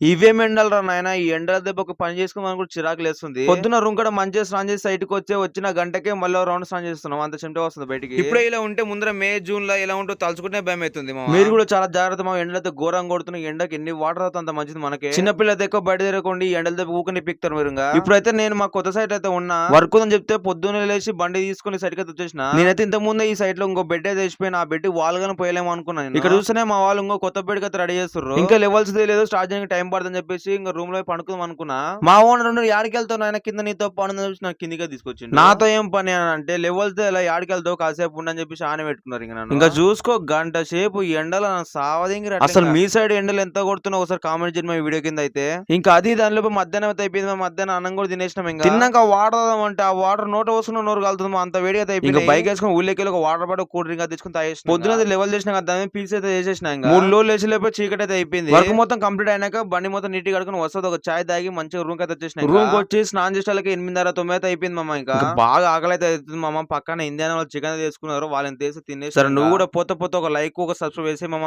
ఇవేం ఎండలు రా నాయన? ఈ ఎండల దెబ్బకు పని చేసుకోమని కూడా చిరాకు లేస్తుంది. పొద్దున రూమ్ మంచిగా స్నానం చేసి సైట్కి వచ్చే వచ్చిన గంటకే మళ్ళీ రౌండ్ స్నానం చేస్తున్నాం. అంత చెమట వస్తుంది బయటికి. ఇప్పుడే ఇలా ఉంటే ముందర మే జూన్లో ఇలా ఉంటూ తలుచుకుంటే భయం అవుతుంది మీరు కూడా చాలా జాగ్రత్త మా ఎండలతో ఘోరంగా కొడుతున్న ఎండకి ఎన్ని వాటర్ అవుతుంది అంత మంచిది మనకి. చిన్న పిల్లలతో ఎక్కువ బయట తిరగకుండా ఈ ఎండల దెబ్బ ఊకని పిక్తారు మీరు ఇప్పుడైతే నేను మా కొత్త సైట్ అయితే ఉన్నా వర్క్ ఉందని చెప్తే పొద్దున్న లేచి బండి తీసుకుని సైట్కి అయితే వచ్చేసిన. నేనైతే ఇంత ముందే ఈ సైట్లో ఇంకో బెడ్ అయితే వేసిపోయిన ఆ బెడ్ గానే పోయలేము అనుకున్నాను నేను. ఇక్కడ చూస్తేనే మా వాళ్ళు ఇంకో కొత్త బెడ్ అయితే రెడీ చేస్తారు ఇంకా లెవెల్స్ తెలియదు స్టార్ట్ చేయడానికి టైం పడుతుందని చెప్పేసి ఇంకా రూమ్లో పడుకుందాం అనుకున్నా. మా ఓనర్ రెండు యాడికి వెళ్తావు ఆయన కింద నీతో పని చెప్పేసి నాకు కిందికే తీసుకొచ్చిండు. నాతో ఏం పని అని అంటే లెవెల్స్ ఇలా యాడికి వెళ్తావు కాసేపు ఉండని చెప్పేసి ఆన పెట్టుకున్నారు ఇంకా. ఇంకా చూసుకో గంట సేపు ఎండలో సావదింగి అసలు మీ సైడ్ ఎండలు ఎంత కొడుతున్నా ఒకసారి కామెంట్ చేయండి వీడియో కింద అయితే. ఇంకా అది దానిలో మధ్యాహ్నం అయితే అయిపోయింది మధ్యాహ్నం అన్నం కూడా తినేసినాం ఇంకా. తిన్నాక వాటర్ అంటే ఆ వాటర్ నోట వస్తున్న నోరు కలుతుంది అంత వేడి అయితే ఇంకా బైక్ వేసుకుని ఊళ్ళోకి ఒక వాటర్ బాటిల్ కూల్ డ్రింక్ తెచ్చుకుని తాగేసిన పొద్దున లెవెల్ చేసిన దాని పీస్ అయితే చేసేసిన ఇంకా. మూడు రోజులు లేచి లేకపోతే చీకటి అయితే అయిపోయింది. వర్క్ మొత్తం కంప్లీట్ అయినాక బండి మొత్తం నీట్ కడుకుని వస్తుంది. ఒక చాయ్ తాగి మంచిగా రూమ్ అయితే వచ్చేసిన రూమ్ వచ్చి స్నానం చేసేళ్ళకి ఎనిమిదిన్నర తొమ్మిది అయితే అయిపోయింది మామ ఇంకా. బాగా ఆకలి అయితే అవుతుంది మామ. పక్కన ఇండియన్ వాళ్ళు చికెన్ తీసుకున్నారు. వాళ్ళని తీసి తినేసి సరే నువ్వు కూడా పోతే పోతే ఒక లైక్ ఒక సబ్స్క్రైబ్ చేసి మామ.